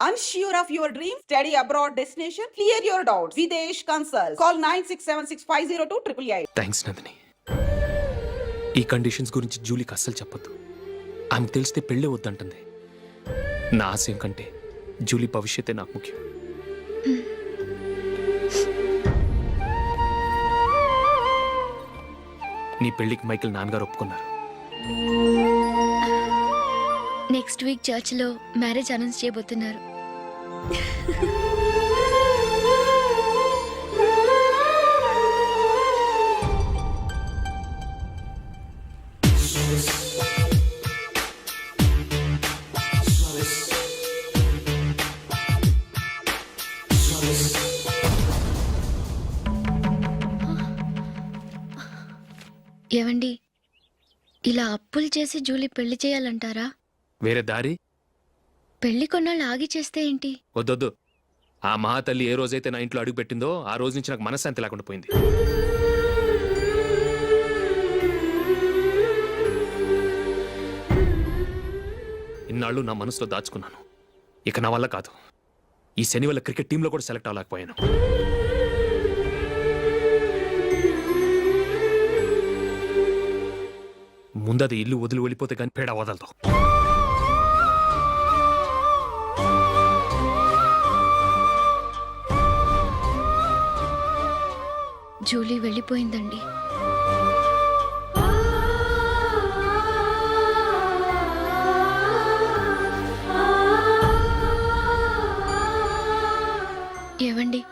Unsure of your dream? Study abroad destination? Clear your doubts. Videsh Consult. Call 9676502888. Thanks Nandini ఈ conditions గురించి జూలీకి అస్సలు చెప్పొద్దు ఆమెకు తెలిస్తే పెళ్ళే వద్దంటుంది నా ఆశయం కంటే జూలీ భవిష్యత్తే నాకు ముఖ్యం నీ పెళ్ళికి మైకిల్ నాన్నగారు ఒప్పుకున్నారు నెక్స్ట్ వీక్ చర్చ్లో మ్యారేజ్ అనౌన్స్ చేయబోతున్నారు ఏవండి? ఇలా అప్పులు చేసి జూలీ పెళ్ళి చేయాలంటారా? వేరే దారి? పెళ్ళి కొన్నాళ్ళు ఆగి చేస్తే ఏంటి? వద్దొద్దు. ఆ మహాతల్లి ఏ రోజైతే నా ఇంట్లో అడుగు పెట్టిందో ఆ రోజు నుంచి నాకు మనశ్శాంతి లేకుండా పోయింది. ఇన్నాళ్ళు నా మనసులో దాచుకున్నాను. ఇక నా వల్ల కాదు. ఈ శని వల్ల క్రికెట్ టీంలో కూడా సెలెక్ట్ అవ్వలేకపోయాను. ముందది ఇల్లు వదిలి వెళ్ళిపోతే కానీ పేడ వదలదు. జూలీ వెళ్ళిపోయిందండి. ఏవండి?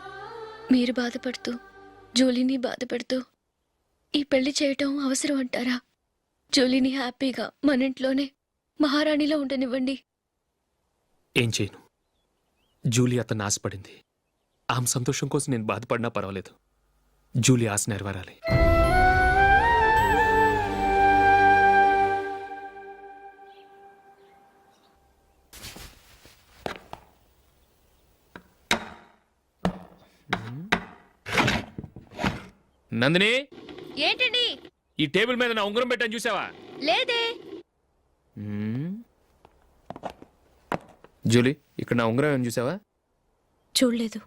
మీరు బాధపడుతూ జూలీని బాధపడుతూ ఈ పెళ్ళి చేయటం అవసరం అంటారా? జూలీని హ్యాపీగా మన ఇంట్లోనే మహారాణిలో ఉండనివ్వండి. ఏం చేయను? జూలీ అతను ఆశపడింది. ఆమె సంతోషం కోసం నేను బాధపడినా పర్వాలేదు. జూలీ ఆశ నెరవేరాలి. నందిని? ఏంటండి? ఈ టేబుల్ మీద నా ఉంగరం పెట్టాను చూసావా? లేదే. జూలీ ఇక్కడ నా ఉంగరం ఏమైనా చూసావా? చూడలేదు.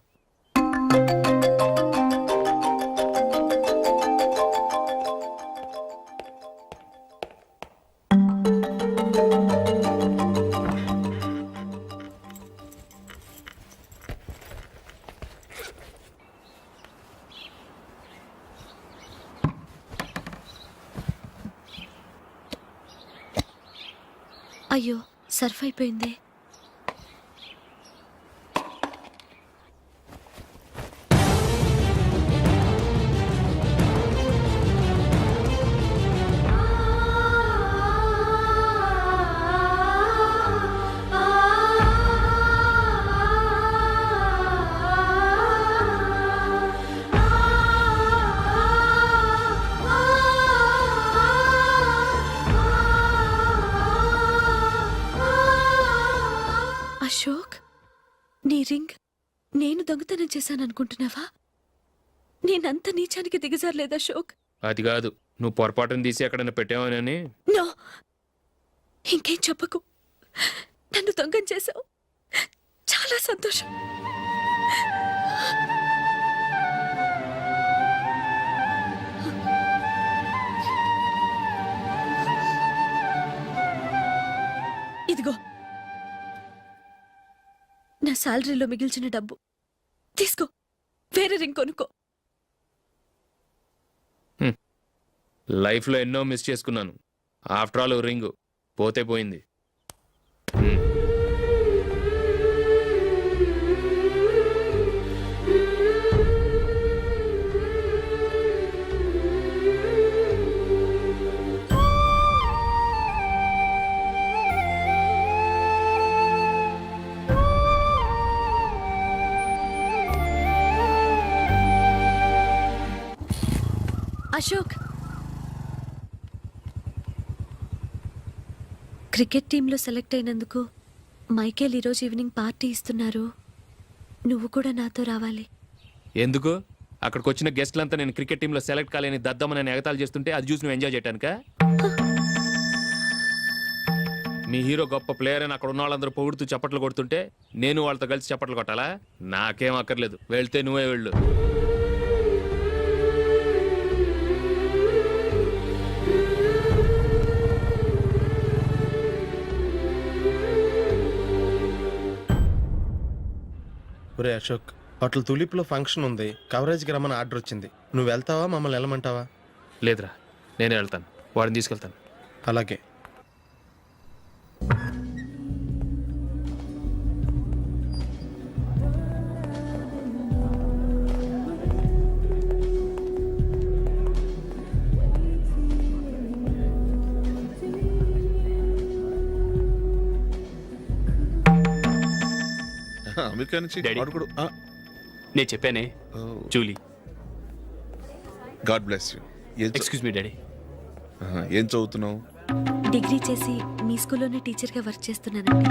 అయ్యో సర్ఫ్ అయిపోయింది. అనుకుంటున్నావా నేనంత నీచానికి దిగజారలేదు అశోక్? అది కాదు. నువ్వు పొరపాటును తీసి ఎక్కడైనా పెట్టావని నో. ఇంకేం చెప్పకు. నన్ను దొంగం చేశావు. చాలా సంతోషం. ఇదిగో. నా శాలరీలో మిగిల్చిన డబ్బు. తీసుకో. వేరే రింగ్ కొనుక్కో. లైఫ్లో ఎన్నో మిస్ చేసుకున్నాను. After all ring. పోతే పోయింది. అశోక్. క్రికెట్ టీంలో సెలెక్ట్ అయినందుకు మైకేల్ ఈరోజు ఈవినింగ్ పార్టీ ఇస్తున్నారు. నువ్వు కూడా నాతో రావాలి. ఎందుకు? అక్కడికి వచ్చిన గెస్ట్లంతా నేను క్రికెట్ టీంలో సెలెక్ట్ కాలేని దద్దమని ఎగతాలు చేస్తుంటే అది చూసి నువ్వు ఎంజాయ్ చేయటానిక? మీ హీరో గొప్ప ప్లేయర్ అని అక్కడ ఉన్న వాళ్ళందరూ పొగుడుతూ చప్పట్లు కొడుతుంటే నేను వాళ్ళతో కలిసి చప్పట్లు కొట్టాలా? నాకేం అక్కర్లేదు. వెళ్తే నువ్వే వెళ్ళు. ఒరే అశోక్ హోటల్ తులిప్లో ఫంక్షన్ ఉంది. కవరేజ్కి రమ్మని ఆర్డర్ వచ్చింది. నువ్వు వెళ్తావా? మమ్మల్ని వెళ్ళమంటావా? లేదురా నేనే వెళ్తాను. వాడిని తీసుకెళ్తాను. అలాగే. అమెరికా నుంచి డాడీ. నేను చెప్పానే. Julie. God bless you. Excuse me daddy. ఏం చదువుతున్నావు? డిగ్రీ చేసి మీ స్కూల్లోనే టీచర్గా వర్క్ చేస్తున్నానండి.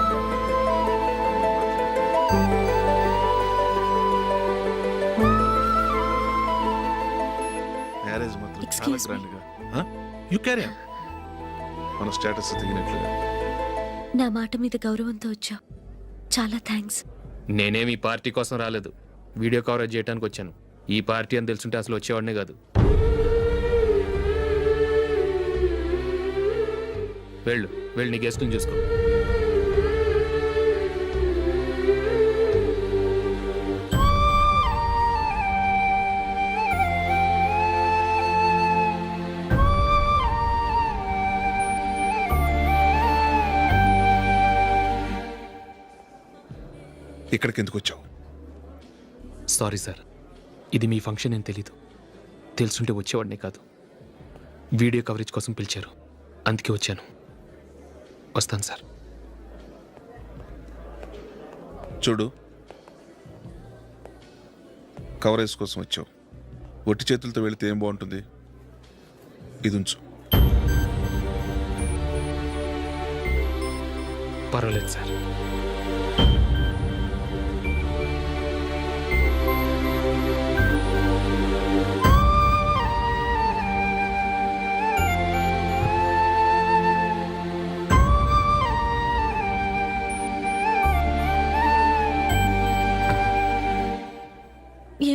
యు క్యారీ మన స్టేటస్ నా మాట మీద గౌరవంతో వచ్చావు. చాలా థ్యాంక్స్ నేనేం ఈ పార్టీ కోసం రాలేదు. వీడియో కవరేజ్ చేయడానికి వచ్చాను. ఈ పార్టీ అని తెలుసుంటే అసలు వచ్చేవాడినే కాదు. వెళ్ళు. వెళ్ళి నీ గెస్ట్ని చూసుకో. ఇక్కడికి ఎందుకు వచ్చావు సారీ సార్ ఇది మీ ఫంక్షన్ అని తెలీదు. తెలుసుంటే వచ్చేవాడినే కాదు. వీడియో కవరేజ్ కోసం పిలిచారు. అందుకే వచ్చాను. వస్తాను సార్ చూడు. కవరేజ్ కోసం వచ్చావు. ఒట్టి చేతులతో వెళితే ఏం బాగుంటుంది? ఇది ఉంచు. పర్వాలేదు సార్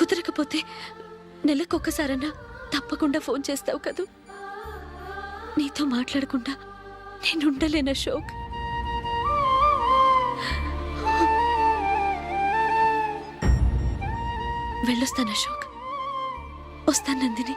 కుదరకపోతే నెలకొక్కసారన్నా తప్పకుండా ఫోన్ చేస్తావు కదూ. నీతో మాట్లాడకుండా నేనుండలేను అశోక్? వెళ్ళొస్తాను అశోక్. వస్తాను నందిని.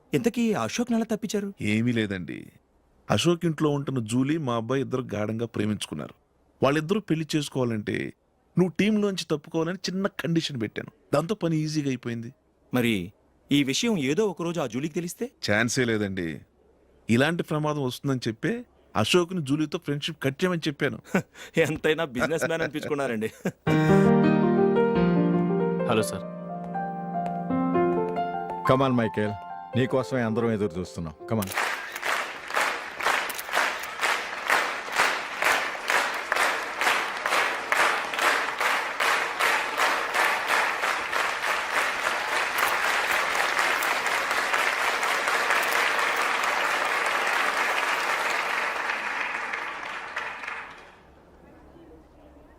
ఇంతకీ అశోక్ నెల తప్పించారు? ఏమీ లేదండి. అశోక్ ఇంట్లో ఉంటున్న జూలీ మా అబ్బాయి ఇద్దరు గాఢంగా ప్రేమించుకున్నారు. వాళ్ళిద్దరూ పెళ్ళి చేసుకోవాలంటే నువ్వు టీంలోంచి తప్పుకోవాలని చిన్న కండిషన్ పెట్టాను. దాంతో పని ఈజీగా అయిపోయింది. మరి ఈ విషయం ఏదో ఒక రోజు ఆ జూలీకి తెలిస్తే? ఛాన్సే లేదండి. ఇలాంటి ప్రమాదం వస్తుందని చెప్పే అశోక్ని జూలీతో ఫ్రెండ్షిప్ కట్ చేయమని చెప్పాను ఎంతైనా businessman అనిపించుకున్నారండి. Hello sir. Come on Michael. నీకోసమే అందరం ఎదురు చూస్తున్నాం. Come on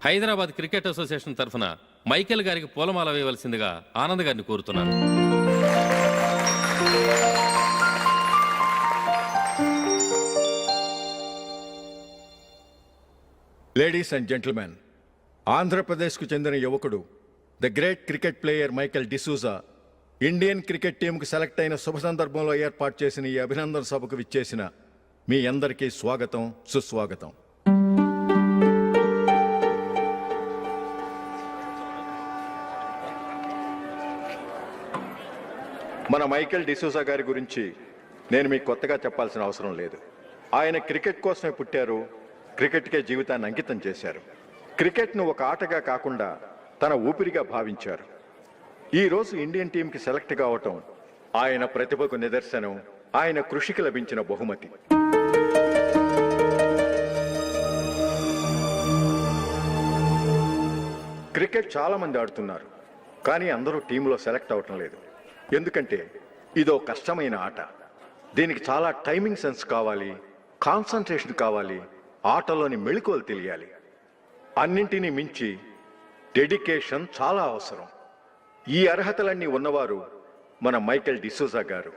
Hyderabad cricket association తరఫున మైకేల్ గారికి పూలమాల వేయవలసిందిగా ఆనంద్ గారిని కోరుతున్నాను. లేడీస్ అండ్ జెంటిల్మెన్ ఆంధ్రప్రదేశ్కు చెందిన యువకుడు the great cricket player Michael D'Souza Indian cricket టీంకు select అయిన శుభ సందర్భంలో ఏర్పాటు చేసిన ఈ అభినందన సభకు విచ్చేసిన మీ అందరికీ స్వాగతం సుస్వాగతం. మన మైకేల్ డిసూజా గారి గురించి నేను మీకు కొత్తగా చెప్పాల్సిన అవసరం లేదు. ఆయన క్రికెట్ కోసమే పుట్టారు క్రికెట్కే జీవితాన్ని అంకితం చేశారు. క్రికెట్ను ఒక ఆటగా కాకుండా తన ఊపిరిగా భావించారు. ఈ రోజు ఇండియన్ టీంకి సెలెక్ట్ కావటం ఆయన ప్రతిభకు నిదర్శనం ఆయన కృషికి లభించిన బహుమతి. క్రికెట్ చాలామంది ఆడుతున్నారు కానీ అందరూ టీంలో సెలెక్ట్ అవటం లేదు. ఎందుకంటే ఇదో కష్టమైన ఆట. దీనికి చాలా టైమింగ్ సెన్స్ కావాలి కాన్సన్ట్రేషన్ కావాలి ఆటలోని మెళుకువలు తెలియాలి. అన్నింటినీ మించి డెడికేషన్ చాలా అవసరం. ఈ అర్హతలన్నీ ఉన్నవారు మన మైకెల్ డిసూజా గారు.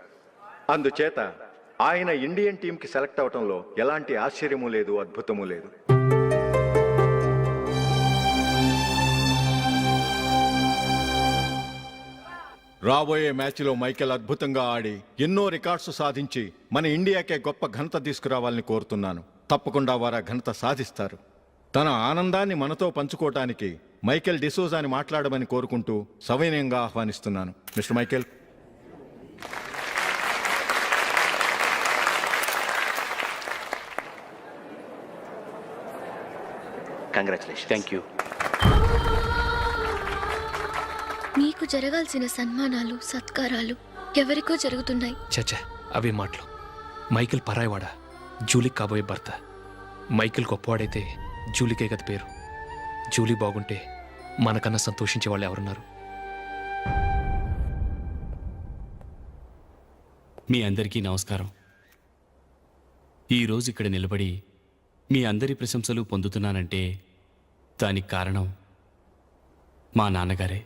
అందుచేత ఆయన ఇండియన్ టీంకి సెలెక్ట్ అవటంలో ఎలాంటి ఆశ్చర్యము లేదు అద్భుతము లేదు. రాబోయే మ్యాచ్లో మైకేల్ అద్భుతంగా ఆడి ఎన్నో రికార్డ్స్ సాధించి మన ఇండియాకే గొప్ప ఘనత తీసుకురావాలని కోరుతున్నాను. తప్పకుండా వారు ఆ ఘనత సాధిస్తారు. తన ఆనందాన్ని మనతో పంచుకోవటానికి మైకేల్ డిసోజాని మాట్లాడమని కోరుకుంటూ సవినయంగా ఆహ్వానిస్తున్నాను. Mister Michael. Congratulation thank you మీకు జరగాల్సిన సన్మానాలు సత్కారాలు ఎవరికో జరుగుతున్నాయి. చచ్చా అవే మాటలు. మైకిల్ పరాయవాడ? జూలీకి కాబోయే భర్త. మైకిల్ గొప్పవాడైతే జూలీకే కదా పేరు. జూలీ బాగుంటే మనకన్నా సంతోషించే వాళ్ళు ఎవరున్నారు? మీ అందరికీ నమస్కారం. ఈరోజు ఇక్కడ నిలబడి మీ అందరి ప్రశంసలు పొందుతున్నానంటే దానికి కారణం మా నాన్నగారే.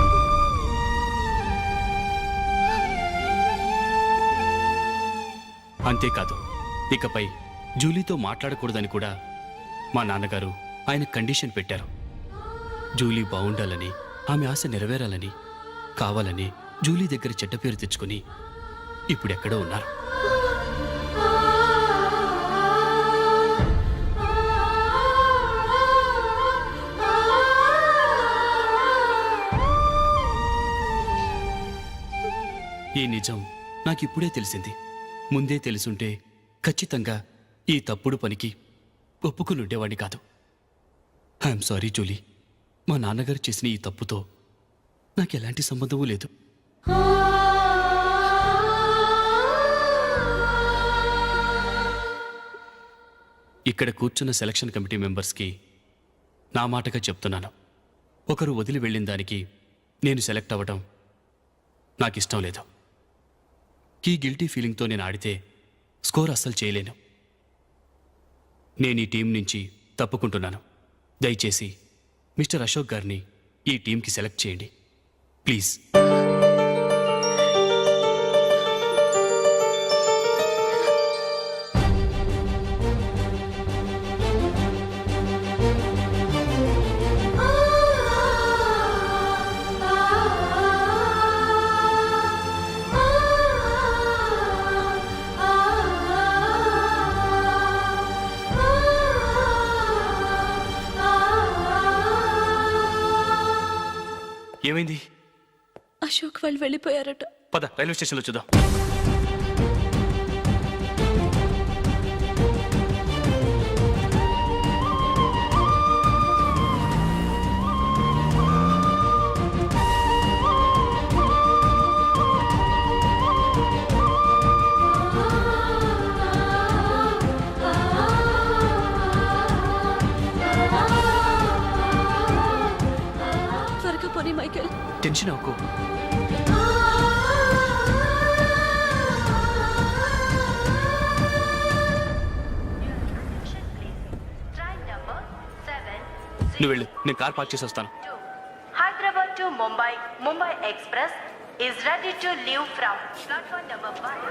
అంతేకాదు. ఇకపై జూలీతో మాట్లాడకూడదని కూడా మా నాన్నగారు ఆయన కండిషన్ పెట్టారు. జూలీ బాగుండాలని ఆమె ఆశ నెరవేరాలని కావాలని జూలీ దగ్గర చెడ్డ పేరు తెచ్చుకుని ఇప్పుడెక్కడో ఉన్నారు. ఈ నిజం నాకిప్పుడే తెలిసింది. ముందే తెలుసుంటే ఖచ్చితంగా ఈ తప్పుడు పనికి ఒప్పుకుని ఉండేవాడిని కాదు. ఐఎమ్ సారీ జూలీ మా నాన్నగారు చేసిన ఈ తప్పుతో నాకు ఎలాంటి సంబంధమూ లేదు. ఇక్కడ కూర్చున్న సెలక్షన్ కమిటీ మెంబర్స్కి నా మాటగా చెప్తున్నాను. ఒకరు వదిలి వెళ్ళిన దానికి నేను సెలెక్ట్ అవ్వటం నాకు ఇష్టం లేదు. ఈ గిల్టీ ఫీలింగ్తో నేను ఆడితే స్కోర్ అస్సలు చేయలేను. నేను ఈ టీం నుంచి తప్పుకుంటున్నాను. దయచేసి మిస్టర్ అశోక్ గారిని ఈ టీంకి సెలెక్ట్ చేయండి. ప్లీజ్. ఏమైంది? అశోక్ వాళ్ళు వెళ్ళిపోయారట. పద రైల్వే స్టేషన్లో చూద్దాం. పెంచిన ఒక్కో నువ్వు వెళ్ళు నేను కార్ పార్క్ చేసి వస్తాను. Hyderabad to Mumbai Mumbai express is ready to leave from platform number five